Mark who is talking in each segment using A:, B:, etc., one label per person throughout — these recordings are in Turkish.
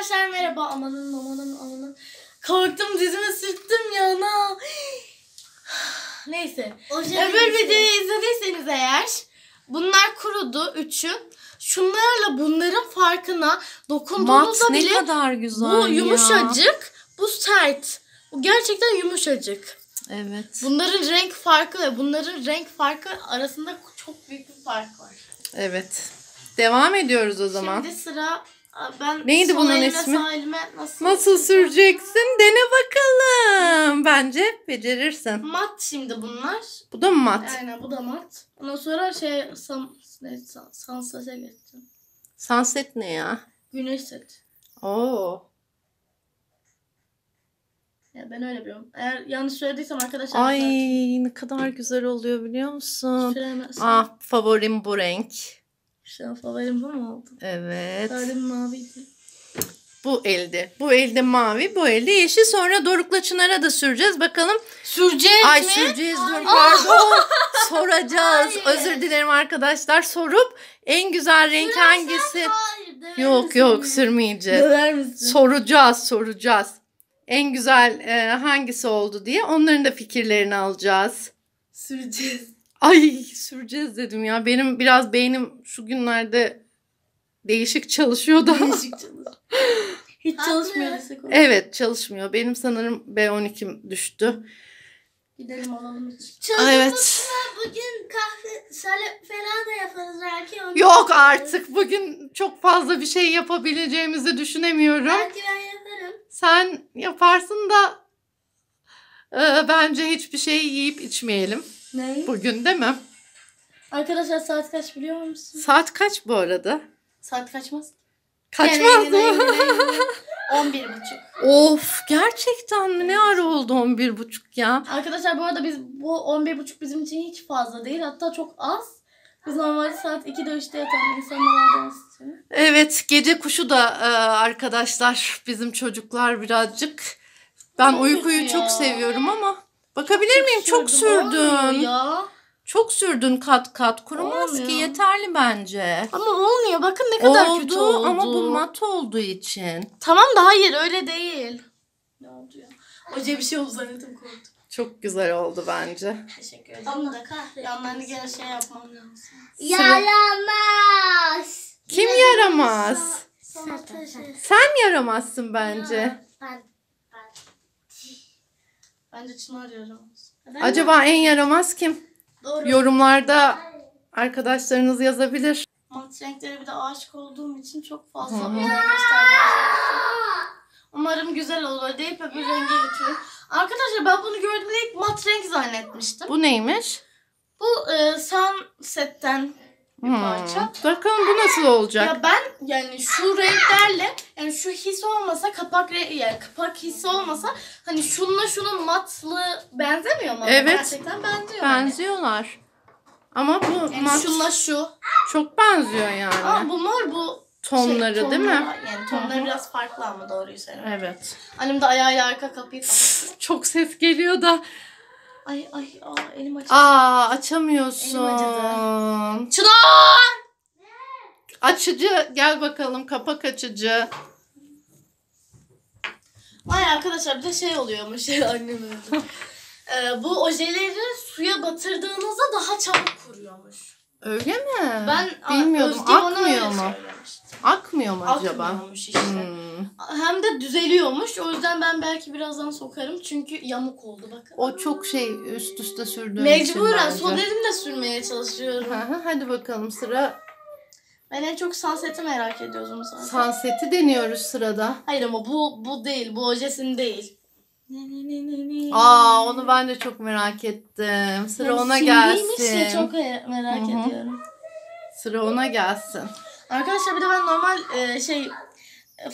A: Arkadaşlar merhaba. Amanın amanın amanın. Korktum dizime sürttüm ya. Na. Neyse. Öbür videoyu izlediyseniz eğer bunlar kurudu üçü. Şunlarla bunların farkına
B: Mat
A: dokunduğunuzda
B: ne
A: bile
B: kadar güzel
A: bu
B: ya.
A: yumuşacık, bu sert. Bu gerçekten yumuşacık.
B: Evet.
A: Bunların renk farkı ve bunların renk farkı arasında çok büyük bir fark var.
B: Evet. Devam ediyoruz o zaman.
A: Şimdi sıra ben
B: Neydi bunun ismi?
A: nasıl?
B: Nasıl süreceksin? Dene bakalım. Bence becerirsin.
A: Mat şimdi bunlar.
B: Bu da mı mat?
A: Aynen bu da mat. Ondan sonra şey sam, ne, san, sansete geçtim.
B: Sunset ne ya?
A: Güneş set.
B: Oo.
A: Ya ben öyle biliyorum. Eğer yanlış söylediysem arkadaşlar
B: Ay ne kadar güzel oluyor biliyor musun?
A: Süremezsin.
B: Ah favorim bu renk.
A: Şu an favorim bu mu oldu?
B: Evet.
A: Favorim maviydi.
B: Bu elde. Bu elde mavi, bu elde yeşil. Sonra Doruk'la Çınar'a da süreceğiz. Bakalım.
A: Süreceğiz
B: Ay
A: mi?
B: süreceğiz dur pardon. Soracağız.
A: Hayır.
B: Özür dilerim arkadaşlar. Sorup en güzel renk hangisi?
A: Hayır, döver
B: Yok
A: misin
B: yok
A: beni?
B: sürmeyeceğiz.
A: Döver misin?
B: Soracağız, soracağız. En güzel e, hangisi oldu diye onların da fikirlerini alacağız.
A: Süreceğiz.
B: Ay süreceğiz dedim ya. Benim biraz beynim şu günlerde değişik çalışıyor da.
A: Değişik çalışıyor. Hiç
C: Haklı.
A: çalışmıyor desek olur.
B: evet çalışmıyor. Benim sanırım B12'm düştü.
A: Gidelim alalım hiç.
C: Çocuğumuzla
B: Evet.
C: bugün kahve salep falan da yaparız belki. Onu
B: Yok artık bugün çok fazla bir şey yapabileceğimizi düşünemiyorum.
C: Belki ben yaparım.
B: Sen yaparsın da e, bence hiçbir şey yiyip içmeyelim
A: Ne?
B: bugün değil mi?
A: Arkadaşlar saat kaç biliyor musun?
B: Saat kaç bu arada?
A: Saat kaçmaz.
B: Kaçmaz mı?
A: 11 buçuk.
B: of gerçekten mi? Ne ara oldu 11 buçuk ya?
A: Arkadaşlar bu arada biz bu 11 buçuk bizim için hiç fazla değil. Hatta çok az. Biz normalde saat 2'de 3'te yatan insanlardan.
B: Evet gece kuşu da e, arkadaşlar bizim çocuklar birazcık. Ben
A: Çok
B: uykuyu çok seviyorum ama bakabilir miyim? Çok
A: Sürdüm, olmuyor
B: sürdün.
A: Ya.
B: Çok sürdün kat kat. Kurumaz
A: Olmuyor.
B: ki yeterli bence.
A: Ama olmuyor. Bakın ne kadar
B: oldu,
A: kötü oldu.
B: ama bu mat olduğu için.
A: Tamam da hayır öyle değil. Ne oldu ya? Hoca bir şey oldu zannettim korktum.
B: Çok güzel oldu bence.
A: Teşekkür ederim.
C: Allah
A: de
C: kahretsin.
A: yanlarını gene şey yapmam lazım.
C: Yaramaz.
B: Kim yaramaz? Sen yaramazsın bence.
C: Ben.
A: Bence Çınar yaramaz.
B: Acaba en yaramaz kim?
A: Doğru.
B: Yorumlarda arkadaşlarınız yazabilir.
A: Mat renklere bir de aşık olduğum için çok fazla
B: Hı.
A: Umarım güzel olur deyip öbür renge geçiyorum. Arkadaşlar ben bunu gördüğümde ilk mat renk zannetmiştim. Bu,
B: Bu neymiş?
A: bu e, Sunset'ten bir
B: Hmm.
A: parça.
B: Bakalım bu nasıl olacak?
A: Ya ben yani şu renklerle yani şu his olmasa kapak re- yani kapak hissi olmasa hani şununla şunun matlı benzemiyor mu?
B: Evet.
A: Gerçekten benziyor. yani.
B: Benziyorlar. Ama bu
A: Yani
B: mat
A: şunla şu.
B: çok benziyor yani.
A: Ama bu mor bu
B: Tonları
A: şey,
B: değil mi?
A: Yani tonları
B: Hı hı.
A: biraz farklı ama doğruyu söylüyorum.
B: Evet.
A: Annem de ayağıyla arka kapıyı kapattı.
B: Çok ses geliyor da.
A: Ay ay aa elim acıdı.
B: Aa açamıyorsun.
A: Elim acıdı. Çınar!
B: Açıcı gel bakalım kapak açıcı.
A: Ay arkadaşlar bir de şey oluyormuş annem öldü. Ee, bu ojeleri suya batırdığınızda daha çabuk kuruyormuş.
B: Öyle mi?
A: Ben
B: bilmiyordum.
A: Özge
B: Akmıyor mu?
A: söylemişti.
B: Akmıyor mu acaba?
A: Akmıyormuş işte.
B: Hmm.
A: Hem de düzeliyormuş. O yüzden ben belki birazdan sokarım. Çünkü yamuk oldu bakın.
B: O çok şey üst üste sürdüğün için
A: Mecburen
B: bence.
A: sol elimle sürmeye çalışıyorum.
B: Hadi bakalım sıra
A: Ben en çok Sunset'i merak ediyordum zaten.
B: Sunset'i deniyoruz sırada.
A: Hayır ama bu bu değil. Bu ojesin değil.
B: Aa onu ben de çok merak ettim. Sıra
A: Yani
B: ona gelsin.
A: Ya, çok e- merak
B: Hı hı.
A: ediyorum.
B: Sıra ona gelsin.
A: Arkadaşlar bir de ben normal e, şey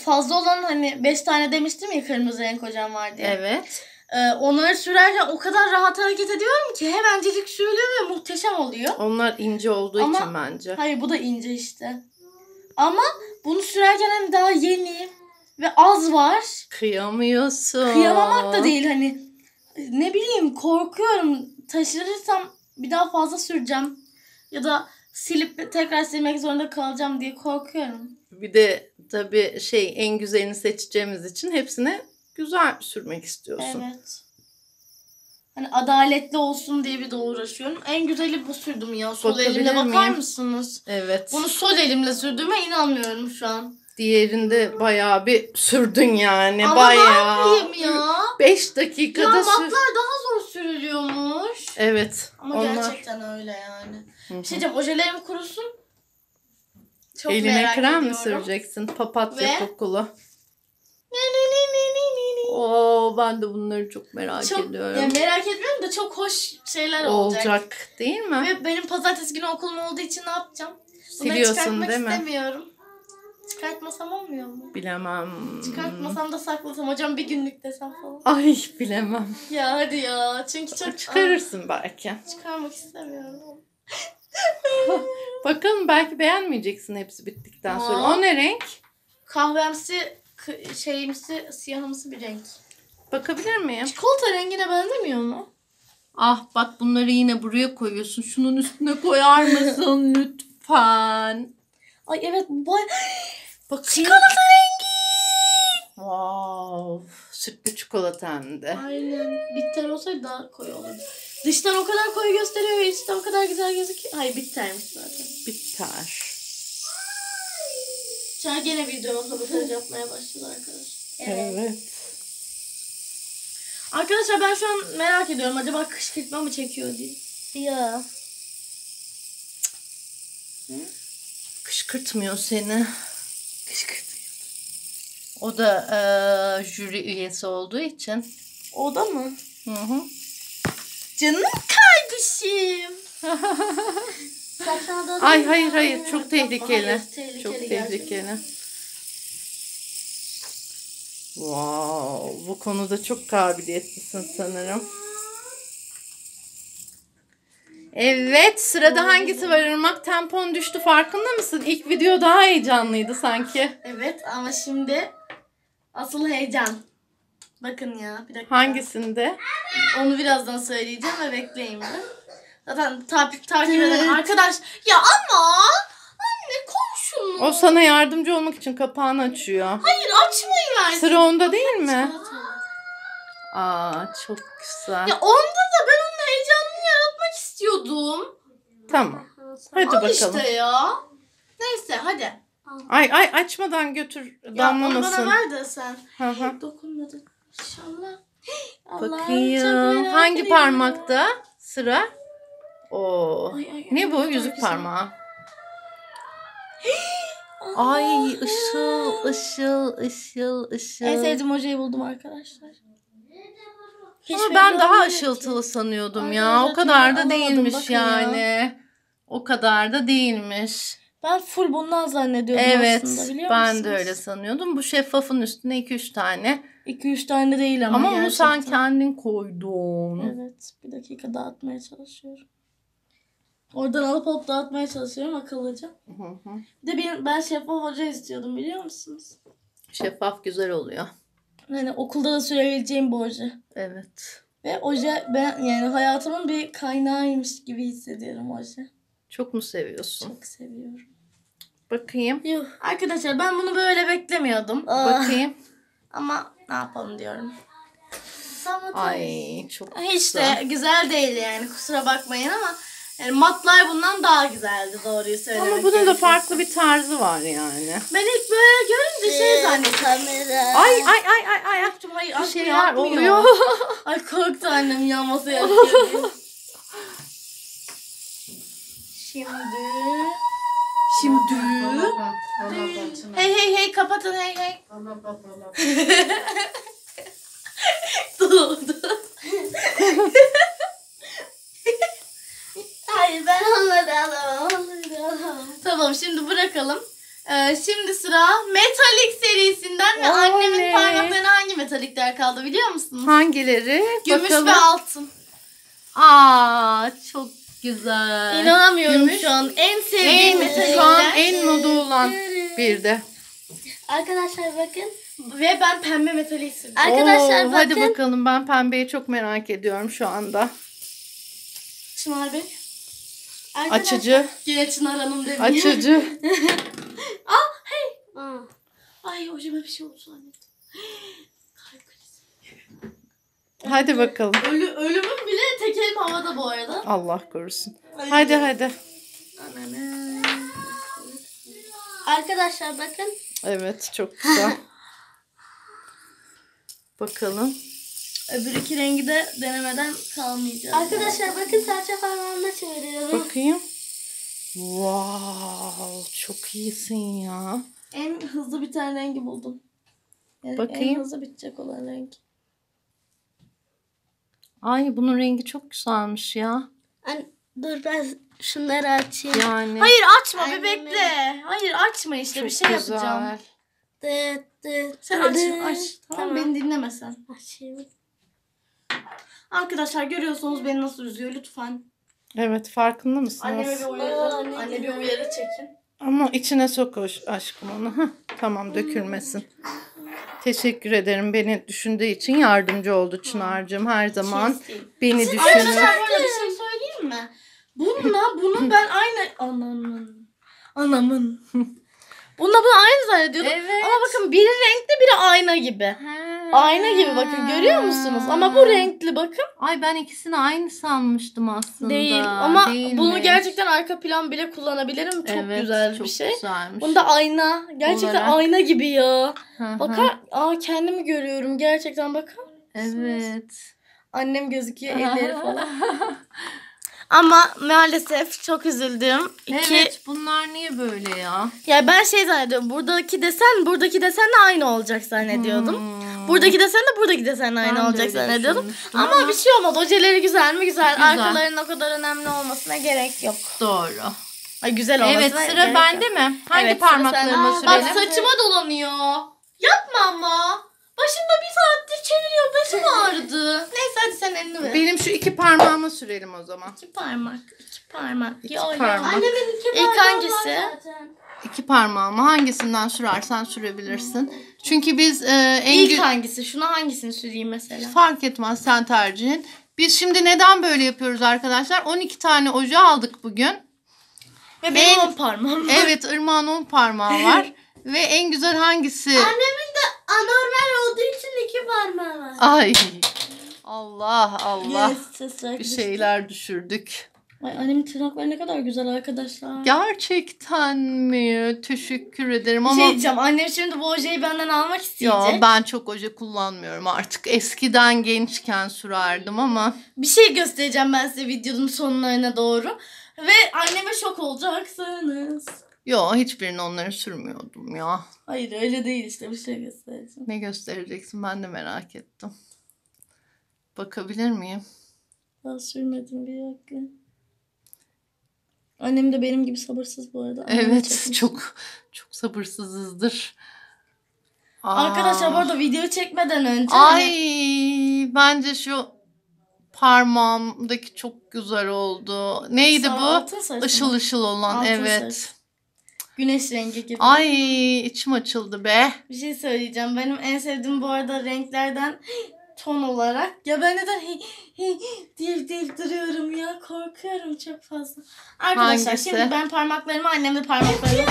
A: fazla olan hani 5 tane demiştim ya kırmızı renk hocam var diye.
B: Evet.
A: E, onları sürerken o kadar rahat hareket ediyorum ki hemencecik sürülüyor ve muhteşem oluyor.
B: Onlar ince olduğu
A: Ama-
B: için bence.
A: Hayır bu da ince işte. Ama bunu sürerken hem daha yeni ve az var.
B: Kıyamıyorsun.
A: Kıyamamak da değil hani ne bileyim korkuyorum taşırırsam bir daha fazla süreceğim ya da silip tekrar silmek zorunda kalacağım diye korkuyorum.
B: Bir de tabii şey en güzelini seçeceğimiz için hepsine güzel sürmek istiyorsun.
A: Evet. Hani adaletli olsun diye bir de uğraşıyorum. En güzeli bu sürdüm ya. Sol
B: Bakabilir
A: elimle bakar
B: miyim?
A: mısınız?
B: Evet.
A: Bunu sol elimle sürdüğüme inanmıyorum şu an.
B: Diğerinde bayağı bir sürdün yani.
A: Ama ne
B: bayağı.
A: yapayım ya?
B: 5
A: Ya
B: dakikada
A: matlar
B: sür.
A: daha zor sürülüyormuş.
B: Evet.
A: Ama
B: onlar.
A: gerçekten öyle yani.
B: Hı hı.
A: Bir şey diyeceğim ojelerim kurusun. Çok
B: Eline
A: merak
B: krem mi süreceksin? Papatya
A: Ve-
B: kokulu. Oo ben de bunları çok merak
A: Çok,
B: ediyorum.
A: ya merak etmiyorum da çok hoş şeyler olacak.
B: Olacak değil mi?
A: Ve benim pazartesi günü okulum olduğu için ne yapacağım? Bunları
B: Siliyorsun değil mi?
A: istemiyorum. Çıkartmasam olmuyor mu?
B: Bilemem.
A: Çıkartmasam da saklasam hocam bir günlük desem falan.
B: Ay bilemem.
A: Ya hadi ya. Çünkü çok
B: Çıkarırsın belki.
A: Aa, çıkarmak istemiyorum.
B: Bakalım belki beğenmeyeceksin hepsi bittikten sonra.
A: Aa.
B: O ne renk?
A: Kahvemsi, şeyimsi, siyahımsı bir renk.
B: Bakabilir miyim?
A: Çikolata rengine benzemiyor mu?
B: Ah bak bunları yine buraya koyuyorsun. Şunun üstüne koyar mısın lütfen?
A: Ay evet bu
B: Bakayım.
A: çikolata rengi.
B: Wow. Sütlü çikolata hem de.
A: Aynen. Bitter olsaydı daha koyu olurdu. Dıştan o kadar koyu gösteriyor ve içten o kadar güzel gözüküyor. Hayır bittermiş zaten.
B: Bitter.
A: An gene videoma sabotaj yapmaya başladı arkadaşlar. Arkadaşlar ben şu an merak ediyorum. Acaba kışkırtma mı çekiyor diye.
C: Ya.
B: Kışkırtmıyor seni. O da eee, jüri üyesi olduğu için.
A: O da mı?
B: Hı hı.
A: Canım kardeşim.
B: Ay hayır hayır çok tehlikeli.
A: hayır, tehlikeli
B: çok
A: gerçekten.
B: tehlikeli. Wow, bu konuda çok kabiliyetlisin sanırım. Evet, sırada hangisi var Irmak? Tempon düştü farkında mısın? İlk video daha heyecanlıydı sanki.
A: Evet ama şimdi asıl heyecan. Bakın ya bir dakika.
B: Hangisinde?
A: Onu birazdan söyleyeceğim ve bekleyin bir. Zaten takip takip eden arkadaş. Ya ama anne koy şunu.
B: O sana yardımcı olmak için kapağını açıyor.
A: Hayır açmayı ver.
B: Sıra onda değil mi? Aa, çok güzel.
A: Ya onda da ben onun heyecanını yaratmak istiyordum.
B: Tamam. Hadi
A: Al
B: bakalım.
A: işte ya. Neyse hadi.
B: Ay ay açmadan götür
A: Ya onu
B: damlamasın.
A: bana ver de sen.
B: Hı hı.
A: Dokunmadın. İnşallah. Allah'ım, çok
B: Bakayım.
A: merak
B: Hangi
A: ediyorum.
B: parmakta sıra? Oo.
A: Ay, ay, ay,
B: Ne bu?
A: çok
B: Yüzük
A: güzel.
B: parmağı. Ay ışıl ışıl ışıl ışıl.
A: En sevdiğim hocayı buldum arkadaşlar. Hiç
B: Ama ben daha
A: olmuyor ki.
B: ışıltılı sanıyordum ya.
A: Arkadaşlar
B: O kadar da değilmiş
A: bakın ya.
B: yani. O kadar da değilmiş.
A: Ben full bundan zannediyordum
B: Evet.
A: aslında biliyor
B: Ben
A: musunuz?
B: de öyle sanıyordum. Bu şeffafın üstüne 2-3 tane.
A: 2-3 tane değil ama,
B: Ama, onu sen
A: gerçekten.
B: kendin koydun.
A: Evet. Bir dakika dağıtmaya çalışıyorum. Oradan alıp alıp dağıtmaya çalışıyorum akıllıca.
B: Hı hı.
A: Bir de benim, ben şeffaf hoca istiyordum biliyor musunuz?
B: Şeffaf güzel oluyor.
A: Hani okulda da sürebileceğim bir hoca.
B: Evet.
A: Ve hoca ben yani hayatımın bir kaynağıymış gibi hissediyorum hoca.
B: Çok mu seviyorsun?
A: Çok seviyorum.
B: Bakayım.
A: Yuh. Arkadaşlar ben bunu böyle beklemiyordum.
B: Bakayım.
A: Ama ne yapalım diyorum.
B: Ay çok
A: Hiç
B: güzel.
A: de güzel değil yani kusura bakmayın ama yani matlar bundan daha güzeldi doğruyu söylemek
B: Ama bunun da
A: gerekirse.
B: farklı bir tarzı var yani.
A: Ben ilk böyle görünce şey zannettim.
C: Kamera.
B: Ay ay ay ay ay.
A: Yaptım hayır
B: Bir
A: aşkım
B: şey
A: yapmıyor.
B: oluyor.
A: Ay korktu annem ya masaya atıyor. Şimdi Şimdi Hey hey hey kapatın hey hey. dur dur.
C: Hayır ben onları alamam. Onları alamam.
A: Tamam şimdi bırakalım. Ee, şimdi sıra metalik serisinden ve
B: Oley.
A: annemin parmaklarına hangi metalikler kaldı biliyor musunuz?
B: Hangileri?
A: Gümüş
B: Bakalım.
A: ve altın.
B: Aa çok güzel.
A: İnanamıyorum
B: Gümüş.
A: şu an. En sevdiğim
B: En,
A: metalikler.
B: şu an en moda olan bir de.
C: Arkadaşlar bakın.
A: Ve ben pembe metalik seviyorum.
C: Arkadaşlar
B: Oo,
C: bakın.
B: Hadi bakalım ben pembeyi çok merak ediyorum şu anda.
A: Çınar Bey.
C: Arkadaşlar,
B: Açıcı.
A: Yine Çınar Hanım demeyin.
B: Açıcı.
A: Ah hey.
C: Aa.
A: Ay hocama bir şey oldu zannettim.
B: Hadi bakalım.
A: Ölü, ölümüm bile tek elim havada bu arada.
B: Allah korusun. Hadi hadi.
A: Ananı.
C: Arkadaşlar bakın.
B: Evet çok güzel. Bakalım.
A: Öbür iki rengi de denemeden kalmayacağız.
C: Arkadaşlar bakın serçe parmağımla çeviriyorum.
B: Bakayım. Wow, çok iyisin ya.
A: En hızlı biten rengi buldum. Yani
B: Bakayım.
A: En hızlı bitecek olan renk.
B: Ay bunun rengi çok güzelmiş ya.
C: An- dur ben şunları açayım.
B: Yani
A: Hayır açma
C: Aynen
A: bir bekle. Hayır açma işte
B: çok
A: bir şey
B: güzel.
A: yapacağım.
C: Dıt dıt
A: Sen aç aç. Tamam, beni dinlemesen.
C: Açayım.
A: Arkadaşlar görüyorsunuz beni nasıl üzüyor lütfen.
B: Evet farkında mısınız?
A: Anneme bir uyarı.
C: Aa,
A: Anne bir uyarı çekin.
B: Ama içine sok aşkım onu. Hah, tamam dökülmesin. Teşekkür ederim beni düşündüğü için yardımcı oldu Çınar'cığım her zaman.
A: Kestim.
B: Beni
A: Arkadaşlar
B: düşünür.
A: bu arada bir şey söyleyeyim mi? Bununla bunun ben aynı anamın. Anamın. Bununla bunu aynı zannediyordum.
B: Evet.
A: Ama bakın biri renkli biri ayna gibi. Ayna gibi bakın görüyor musunuz? Ama bu renkli bakın.
B: Ay ben ikisini aynı sanmıştım aslında.
A: Değil. Ama
B: Değilmiş.
A: bunu gerçekten arka plan bile kullanabilirim. Çok
B: Evet,
A: güzel
B: çok
A: bir şey.
B: Güzelmiş.
A: Bunda ayna. Gerçekten
B: Olarak.
A: ayna gibi ya. Bakar. Aa kendimi görüyorum. Gerçekten bakın.
B: Evet.
A: Annem gözüküyor elleri falan. Ama maalesef çok üzüldüm. İki,
B: Evet bunlar niye böyle ya?
A: Ya ben şey zannediyorum. Buradaki desen buradaki desenle aynı olacak zannediyordum.
B: Hmm.
A: Buradaki desen de buradaki desenle
B: Ben
A: aynı
B: de
A: olacak
B: öyle
A: zannediyordum. Ama,
B: ama-
A: bir şey olmadı. Ojeleri güzel mi? Güzel.
B: Güzel.
A: Arkalarının o kadar önemli olmasına gerek yok.
B: Doğru.
A: Ay güzel olmasına
B: Evet sıra bende
A: yok.
B: mi? Hangi
A: Evet,
B: parmaklarıma
A: sende. Bak
B: sürelim?
A: saçıma dolanıyor. Yapma ama. Başımda bir saattir çeviriyor. Başım ağrıdı. Neyse hadi sen elini ver.
B: Benim şu iki parmağıma sürelim o zaman.
A: İki parmak. iki parmak.
B: İki
A: Ya,
B: parmak.
C: Annemin iki
A: İlk
C: parmağı
A: hangisi?
C: var zaten.
B: İki parmağımı hangisinden sürersen sürebilirsin. Çünkü biz e, en
A: İlk
B: gü-
A: hangisi? Şuna hangisini süreyim mesela?
B: fark etmez sen tercihin. Biz şimdi neden böyle yapıyoruz arkadaşlar? 12 tane oje aldık bugün.
A: Ve benim
B: En-
A: on parmağım.
B: Evet Irmak'ın 10 parmağı var. Ve en güzel hangisi?
C: Annemin de anormal olduğu için iki parmağı var.
B: Ay Allah Allah.
A: Yes,
B: Bir şeyler düşürdük.
A: Ay annemin tırnakları ne kadar güzel arkadaşlar.
B: Gerçekten mi? Teşekkür ederim
A: Bir
B: ama
A: şey diyeceğim. Annem şimdi bu ojeyi benden almak isteyecek.
B: ya ben çok oje kullanmıyorum artık. Eskiden gençken sürerdim ama
A: Bir şey göstereceğim ben size videonun sonlarına doğru. Ve anneme şok olacaksınız.
B: Yo hiçbirini onları sürmüyordum ya.
A: Hayır öyle değil işte bir şey göstereceğim.
B: Ne göstereceksin ben de merak ettim. Bakabilir miyim?
A: Ben sürmedim bir dakika. Annem de benim gibi sabırsız bu arada. Annem
B: Evet
A: çekmiş.
B: çok çok sabırsızızdır. Aa.
A: Arkadaşlar bu arada video çekmeden önce
B: Ay
A: hani
B: bence şu parmağımdaki çok güzel oldu. Neydi
A: Sağ
B: bu? Işıl ışıl olan
A: Altın
B: evet.
A: saç. Güneş rengi gibi.
B: Ay içim açıldı be.
A: Bir şey söyleyeceğim. Benim en sevdiğim bu arada renklerden ton olarak. Ya ben neden hi, hi, deyip deyip duruyorum ya. Korkuyorum çok fazla. Arkadaşlar
B: Hangisi?
A: şimdi ben parmaklarımı annem de parmaklarımı.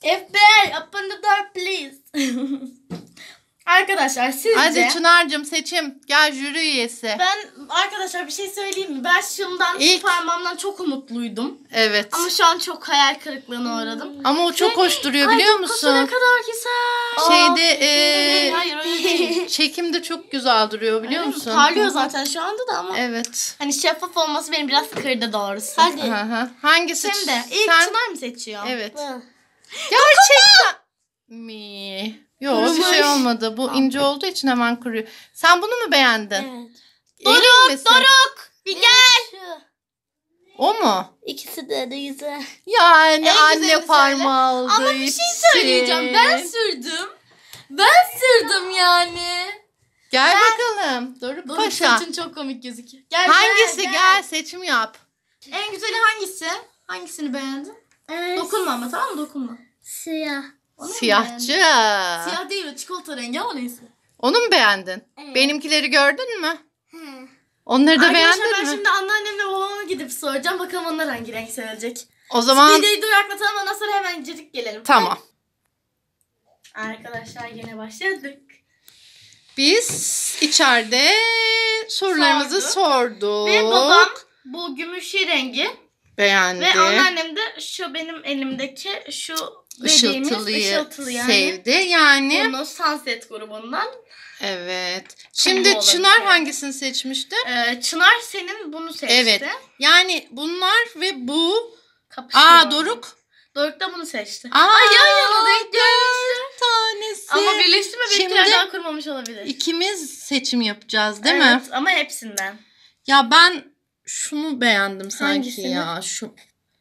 A: FBI open the door please. Arkadaşlar sizce
B: Hadi Çınar'cığım seçim. Gel jüri üyesi.
A: ben arkadaşlar bir şey söyleyeyim mi? Ben şundan
B: İlk-
A: şu parmağımdan çok umutluydum.
B: Evet.
A: Ama şu an çok hayal kırıklığına uğradım.
B: Ama o çok hoş duruyor
A: Ay,
B: biliyor
A: dokusu ne
B: musun?
A: kadar güzel.
B: Şeyde eee,
A: hayır öyle değil.
B: çekimde çok güzel duruyor biliyor
A: Öyle mi?
B: musun?
A: Parlıyor zaten şu anda da ama.
B: Evet.
A: Hani şeffaf olması beni biraz kırdı doğrusu.
C: Hadi.
B: Hı hı. Hangisi?
A: Şimdi ilk
B: Sen...
A: Çınar mı seçiyor?
B: Evet. Gerçekten mi? Yok bir şey olmadı. Bu ince olduğu için hemen kuruyor. Sen bunu mu beğendin?
C: Evet.
B: Emin misin?
A: Doruk bir gel.
C: Şu.
B: O mu?
C: İkisi de de güzel.
B: Yani
A: En güzelini
B: anne
A: söyle.
B: parmağı olduğu
A: Ama bir şey söyleyeceğim. Ben sürdüm. Ben sürdüm yani.
B: Gel
A: Ben-
B: bakalım. Doruk
A: Doruk
B: Paşa.
A: saçın çok komik gözüküyor. Gel,
B: Hangisi?
A: gel,
B: Gel, seçim yap.
A: En güzeli hangisi? Hangisini beğendin?
C: Evet.
A: Dokunma ama tamam mı? Dokunma.
C: Siyah.
A: Onu
B: Siyahçı.
A: beğendin? Siyah değil o çikolata rengi ama neyse.
B: Onu mu beğendin?
C: Evet.
B: Benimkileri gördün mü?
C: He.
B: Onları da
A: Arkadaşlar
B: beğendin
A: ben
B: mi?
A: şimdi anneannemle babama gidip soracağım. Bakalım onlar hangi renk söyleyecek.
B: O zaman
A: Videoyu duraklatalım ondan sonra hemen cırık gelelim.
B: tamam.
A: Arkadaşlar yine başladık.
B: Biz içeride sorularımızı
A: Sorduk.
B: sorduk.
A: Ve babam bu gümüşü rengi
B: beğendi.
A: ve anneannem de şu benim elimdeki şu
B: Işıltılıyı
A: ışıltılı yani.
B: sevdi. Yani
A: Bunu Sunset grubundan.
B: evet. Şimdi. Çınar hangisini seçmişti?
A: Ee, Çınar senin bunu seçti.
B: Evet. Yani bunlar ve bu.
A: Kapışıyor.
B: Aa Doruk.
A: Doruk da bunu seçti.
B: Aa,
A: Ay yan yana denk
B: dört tanesi.
A: Ama birleştirme
B: Şimdi-
A: belki daha kurmamış olabilir.
B: İkimiz seçim yapacağız değil
A: evet,
B: mi?
A: ama hepsinden.
B: Ya ben şunu beğendim sanki
A: Hangisini?
B: ya. Şu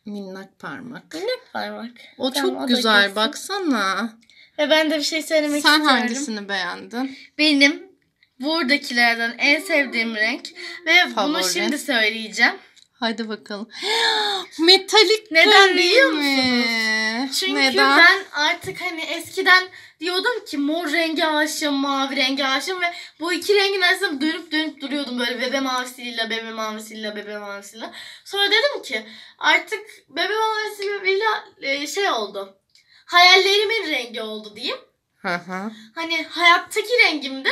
B: minnak parmak.
A: Minnak parmak.
B: O
A: Tamam, o
B: çok
A: da
B: güzel
A: kesin.
B: baksana.
A: Ve ben de bir şey söylemek
B: Sen
A: istiyorum.
B: hangisini beğendin?
A: Benim buradakilerden en sevdiğim renk ve bunu
B: Favori.
A: şimdi söyleyeceğim.
B: Hadi bakalım. Metalik
A: Neden biliyor
B: mi?
A: Çünkü
B: Neden?
A: ben artık hani eskiden diyordum ki mor rengi aşığım, mavi rengi aşığım ve bu iki rengin arasında dönüp dönüp duruyordum böyle bebe mavisiyle, bebe mavisiyle, bebe mavisiyle. Sonra dedim ki artık bebe mavisiyle e, şey oldu. Hayallerimin rengi oldu diyeyim.
B: Hı hı.
A: Hani hayattaki rengim de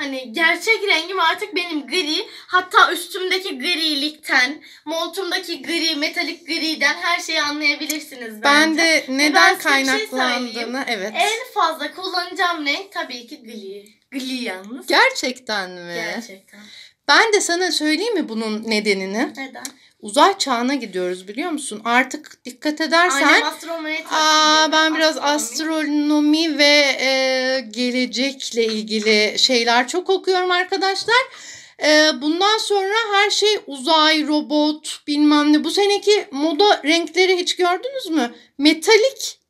A: hani gerçek rengim artık benim gri. Hatta üstümdeki grilikten, montumdaki gri, metalik griden her şeyi anlayabilirsiniz
B: Ben
A: bence.
B: de
A: ben
B: neden
A: size bir şey
B: kaynaklandığını evet.
A: En fazla kullanacağım renk tabii ki gri. Gri yalnız.
B: Gerçekten mi?
A: Gerçekten.
B: Ben de sana söyleyeyim mi bunun nedenini?
A: Neden?
B: Uzay çağına gidiyoruz biliyor musun? Artık dikkat edersen
A: astronomiye
B: Aa, ben biraz
A: Astronomi.
B: astronomi ve e, gelecekle ilgili şeyler çok okuyorum arkadaşlar. E, bundan sonra her şey uzay, robot, bilmem ne. Bu seneki moda renkleri hiç gördünüz mü? Metalik.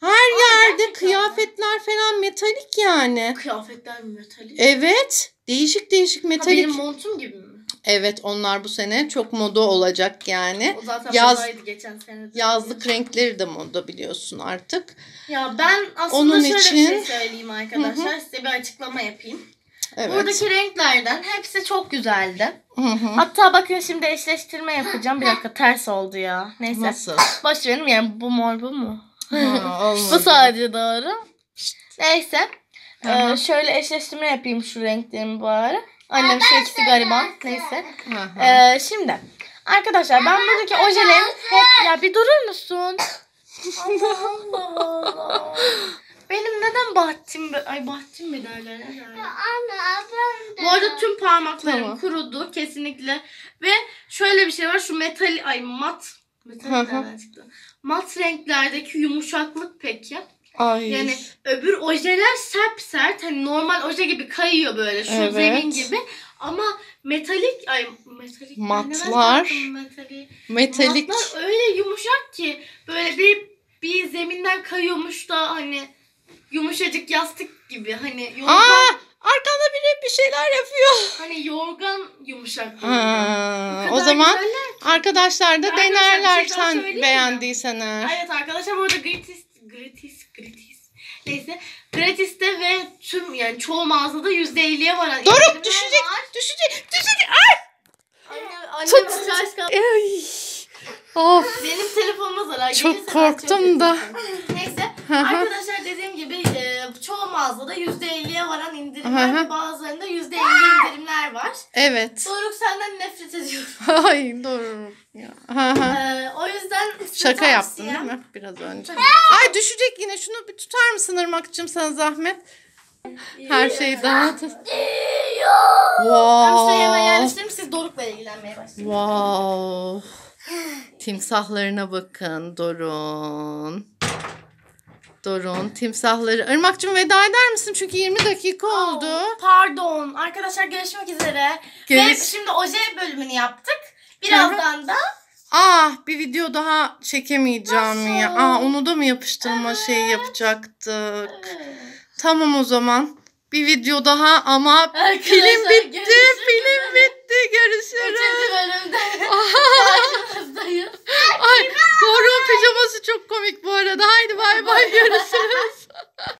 B: Her
A: Aa,
B: yerde
A: gerçekten mi?
B: kıyafetler falan metalik yani.
A: Kıyafetler mi metalik?
B: Evet. Değişik değişik
A: Ha,
B: metalik.
A: benim montum gibi mi?
B: Evet onlar bu sene çok moda olacak yani.
A: O zaten
B: Yaz-
A: modaydı geçen sene.
B: Yazlık renkleri de moda biliyorsun artık.
A: Ya ben aslında
B: Onun
A: şöyle bir
B: için-
A: şey söyleyeyim arkadaşlar. Size bir açıklama yapayım.
B: Evet.
A: Buradaki renklerden hepsi çok güzeldi.
B: Hı hı.
A: Hatta bakın şimdi eşleştirme yapacağım. Bir dakika ters oldu ya. Neyse.
B: Nasıl?
A: Boş verin yani bu mor bu mu?
B: Ha,
A: bu sadece doğru. Neyse. Ee, şöyle eşleştirme yapayım şu renklerimi bu ara. Annem şu ikisi gariban. Neyse. Ee, şimdi. Arkadaşlar ben buradaki ojelerin hep... Ya bir durur musun? Benim neden bahtim... Ay bahtim mi derler? ne derler?
C: Anne ben de.
A: Bu arada tüm parmaklarım
B: Tamam.
A: kurudu kesinlikle. Ve şöyle bir şey var. Şu metal... Ay mat. Metal
B: Hı hı.
A: nereden çıktı? Mat renklerdeki yumuşaklık peki.
B: Ay.
A: Yani öbür ojeler sert sert. Hani normal oje gibi kayıyor böyle. Şu
B: Evet.
A: zemin gibi. Ama metalik... Ay metalik...
B: Matlar.
A: Metalik? Matlar öyle yumuşak ki böyle bir bir zeminden kayıyormuş da hani yumuşacık yastık gibi hani yorgan
B: Aa, arkanda biri bir şeyler yapıyor.
A: hani yorgan yumuşak.
B: Ha, o zaman arkadaşlar da denerler
A: şey daha
B: sen beğendiysen eğer.
A: Evet arkadaşlar bu arada gratis gratis gratis neyse gratis'te ve tüm yani çoğu mağazada %50'ye varan
B: Doruk düşecek, düşecek, düşecek. Ay!
A: Annem, annem kal-
B: Ay. Of.
A: Benim telefonuma zarar
B: Çok
A: gelirse ben
B: korktum da.
A: Neyse arkadaşlar dediğim gibi e, çoğu mağazada %50'ye varan indirimler ve bazılarında %50 indirimler var.
B: Evet.
A: Doruk senden nefret ediyorum.
B: Ay doğru. Ya. Hı hı.
A: E, o yüzden
B: Şaka yaptın değil mi biraz önce? Ay düşecek yine. Şunu bir tutar mısın Irmak'cığım sana zahmet? Her şeyi dağıt.
A: Ben şuraya hemen
B: Wow.
A: yerleştireyim siz Doruk'la ilgilenmeye başlayın.
B: Wow. Timsahlarına bakın Dorun. Dorun timsahları. Irmak'cığım veda eder misin? Çünkü 20 dakika oldu.
A: Pardon. Arkadaşlar görüşmek üzere. Ve
B: Görüş.
A: şimdi oje bölümünü yaptık. Birazdan da
B: Ah bir video daha çekemeyeceğim ya.
A: Nasıl?
B: Aa onu da mı yapıştırma şeyi yapacaktık? Tamam o zaman. Bir video daha ama
A: Arkadaşlar,
B: film bitti.
A: görüşürüz.
B: Film bitti. Görüşürüz.
A: Üçüncü bölümde karşınızdayız.
B: Ay Doruk'un pijaması çok komik bu arada. Haydi bay bay görüşürüz.